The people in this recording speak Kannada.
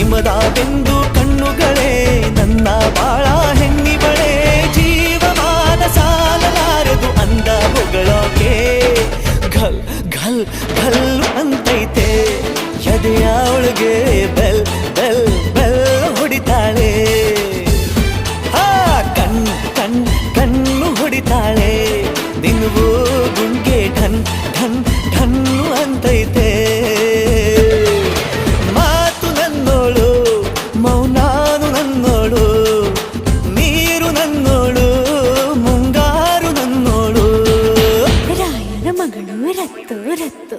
ಹಿಮದ ಬೆಂದು ಕಣ್ಣುಗಳೇ, ನನ್ನ ಬಾಳ ಹೆಣ್ಣಿಬಳೆ ಜೀವಮಾನ ಸಾಲಲಾರದು ಅಂದ ಹೊಗಳೋಕೆ. ಘಲ್ ಘಲ್ ಘಲ್ ಅಂತೈತೆ, ಎದೆಯ ಒಳಗೆ ಬೆಲ್ ಬೆಲ್ ಬೆಲ್ ಹೊಡಿತಾಳೆ. ಆ ಕಣ್ ಕಣ್, ಕಣ್ಣು ಹೊಡಿತಾಳೆ. ನಿನ್ವು ಗುಂಗೆ ಢನ್ ಢನ್, ಢನ್ನು ಅಂತೈತೆ. ദൂരത്തൂരത്തൂ